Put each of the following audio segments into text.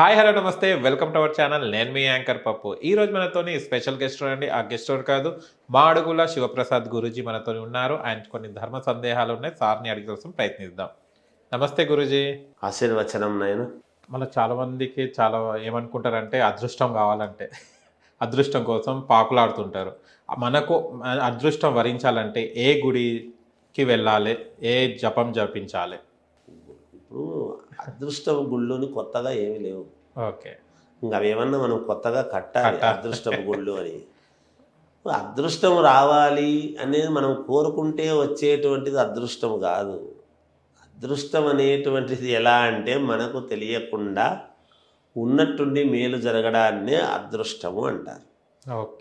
Hi hello నమస్తే. Welcome to our channel. నేను మీ యాంకర్ పప్పు. ఈ రోజు మనతోని స్పెషల్ గెస్ట్ అండి ఆ గెస్ట్ కాదు? మా అడుగుల శివప్రసాద్ గురూజీ మనతో ఉన్నారు. ఆయన కొన్ని ధర్మ సందేహాలు ఉన్నాయి. సార్ని అడిగి కోసం ప్రయత్నిద్దాం. నమస్తే గురూజీ. ఆశీర్వచనం నేను. మళ్ళీ చాలా మందికి చాలా ఏమనుకుంటారంటే అదృష్టం కావాలంటే అదృష్టం కోసం పాకులాడుతుంటారు. మనకు అదృష్టం వరించాలంటే ఏ గుడికి వెళ్ళాలి? ఏ జపం జపించాలి? ఇప్పుడు అదృష్టం గుళ్ళుని కొత్తగా ఏమీ లేవు. ఓకే. ఇంకా అవేమన్నా మనం కొత్తగా కట్టాలి. అదృష్టం గుళ్ళు అని. అదృష్టం రావాలి అనేది మనం కోరుకుంటే వచ్చేటువంటిది అదృష్టం కాదు. అదృష్టం అనేటువంటిది ఎలా అంటే మనకు తెలియకుండా ఉన్నట్టుండి మేలు జరగడాన్నే అదృష్టము అంటారు.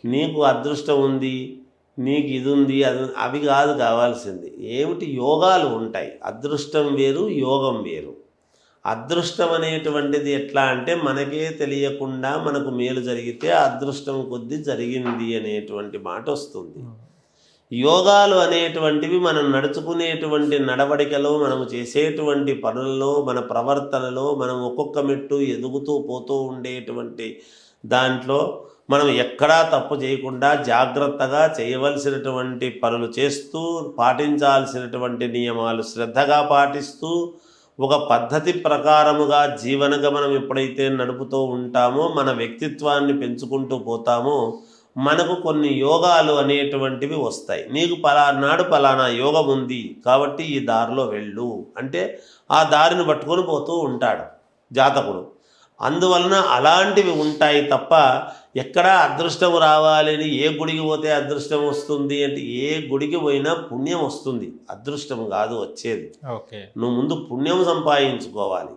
నీకు అదృష్టం ఉంది నీకు ఇది ఉంది అది అవి కాదు కావాల్సింది. ఏమిటి? యోగాలు ఉంటాయి. అదృష్టం వేరు యోగం వేరు. అదృష్టం అనేటువంటిది ఎట్లా అంటే మనకే తెలియకుండా మనకు మేలు జరిగితే అదృష్టం కొద్దీ జరిగింది అనేటువంటి మాట వస్తుంది. యోగాలు అనేటువంటివి మనం నడుచుకునేటువంటి నడవడికలో మనం చేసేటువంటి పనుల్లో మన ప్రవర్తనలో మనం ఒక్కొక్క మెట్టు ఎదుగుతూ పోతూ ఉండేటువంటి దాంట్లో మనం ఎక్కడా తప్పు చేయకుండా జాగ్రత్తగా చేయవలసినటువంటి పనులు చేస్తూ పాటించాల్సినటువంటి నియమాలు శ్రద్ధగా పాటిస్తూ ఒక పద్ధతి ప్రకారముగా జీవన గమనం ఎప్పుడైతే నడుపుతూ ఉంటామో మన వ్యక్తిత్వాన్ని పెంచుకుంటూ పోతామో మనకు కొన్ని యోగాలు అనేటువంటివి వస్తాయి. నీకు పలానాడు పలానా యోగం ఉంది కాబట్టి ఈ దారిలో వెళ్ళు. అంటే ఆ దారిని పట్టుకొని పోతూ ఉంటాడు జాతకుడు. అందువలన అలాంటివి ఉంటాయి తప్ప ఎక్కడా అదృష్టం రావాలని ఏ గుడికి పోతే అదృష్టం వస్తుంది అంటే ఏ గుడికి పోయినా పుణ్యం వస్తుంది. అదృష్టం కాదు వచ్చేది. ఓకే. నువ్వు ముందు పుణ్యం సంపాదించుకోవాలి.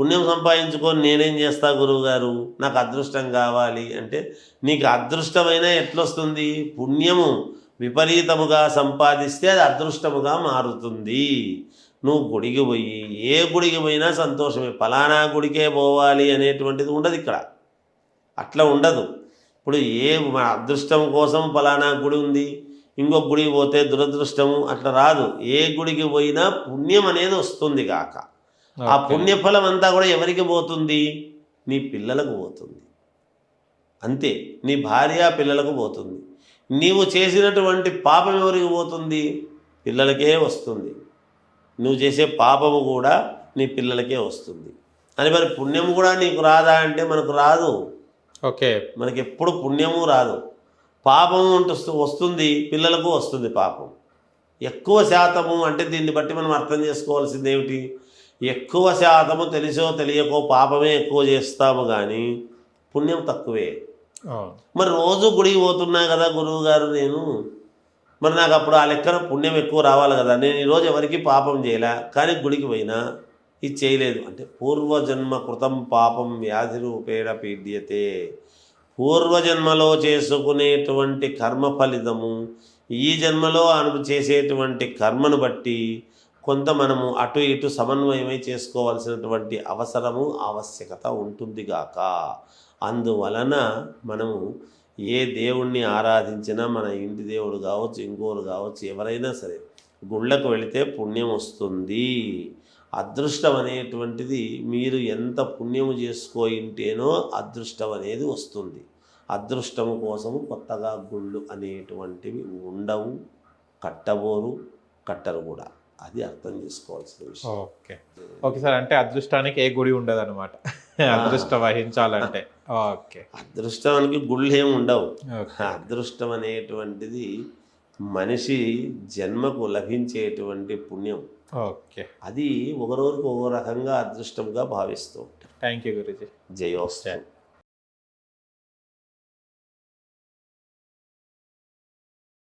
పుణ్యం సంపాదించుకొని నేనేం చేస్తా గురువుగారు? నాకు అదృష్టం కావాలి అంటే నీకు అదృష్టమైన ఎట్లొస్తుంది? పుణ్యము విపరీతముగా సంపాదిస్తే అది అదృష్టముగా మారుతుంది. నువ్వు గుడికి పోయి ఏ గుడికి పోయినా సంతోషమే. ఫలానా గుడికే పోవాలి అనేటువంటిది ఉండదు ఇక్కడ. అట్లా ఉండదు. ఇప్పుడు ఏ మన అదృష్టం కోసం ఫలానా గుడి ఉంది ఇంకొక గుడికి పోతే దురదృష్టము అట్లా రాదు. ఏ గుడికి పోయినా పుణ్యం అనేది వస్తుంది కాక ఆ. పుణ్యఫలం అంతా కూడా ఎవరికి పోతుంది? నీ పిల్లలకు పోతుంది. అంతే. నీ భార్య పిల్లలకు పోతుంది. నీవు చేసినటువంటి పాపం ఎవరికి పోతుంది? పిల్లలకే వస్తుంది. నువ్వు చేసే పాపము కూడా నీ పిల్లలకే వస్తుంది. అని మరి పుణ్యం కూడా నీకు రాదా అంటే మనకు రాదు. ఓకే. మనకి ఎప్పుడు పుణ్యము రాదు. పాపము అంటూ వస్తుంది పిల్లలకు వస్తుంది పాపం. ఎక్కువ శాతము అంటే దీన్ని బట్టి మనం అర్థం చేసుకోవాల్సింది ఏమిటి? ఎక్కువ శాతము తెలిసో తెలియకో పాపమే ఎక్కువ చేస్తాము కానీ పుణ్యం తక్కువే. మరి రోజు గుడికి పోతున్నా కదా గురువు గారు నేను. మరి నాకు అప్పుడు ఆ లెక్కన పుణ్యం ఎక్కువ రావాలి కదా నేను ఈరోజు ఎవరికి పాపం చేయలే కానీ గుడికి పోయినా ఇది చేయలేదు. అంటే పూర్వజన్మ కృతం పాపం వ్యాధి రూపేణ పీడ్యతే. పూర్వజన్మలో చేసుకునేటువంటి కర్మ ఫలితము ఈ జన్మలో అను చేసేటువంటి కర్మను బట్టి కొంత మనము అటు ఇటు సమన్వయమై చేసుకోవాల్సినటువంటి అవసరము ఆవశ్యకత ఉంటుంది గాక అందువలన మనము ఏ దేవుణ్ణి ఆరాధించినా మన ఇంటి దేవుడు కావచ్చు ఇంకోరు కావచ్చు ఎవరైనా సరే గుళ్ళకు వెళితే పుణ్యం వస్తుంది. అదృష్టం అనేటువంటిది మీరు ఎంత పుణ్యము చేసుకోయింటేనో అదృష్టం అనేది వస్తుంది. అదృష్టము కోసము కొత్తగా గుళ్ళు అనేటువంటివి ఉండవు కట్టబోరు కట్టరు కూడా. అది అర్థం చేసుకోవాల్సిన విషయం. ఓకే. ఓకే సార్ అంటే అదృష్టానికి ఏ గుడి ఉండదు అనమాట అదృష్టం వహించాలంటే. ఓకే. అదృష్టానికి గుళ్ళు ఉండవు. అదృష్టం అనేటువంటిది మనిషి జన్మకు లభించేటువంటి పుణ్యం. ఓకే. అది ఒకరోజుకు ఒక రకంగా అదృష్టంగా భావిస్తూ ఉంటాం. థ్యాంక్ యూ గురుజీ. జయోస్తు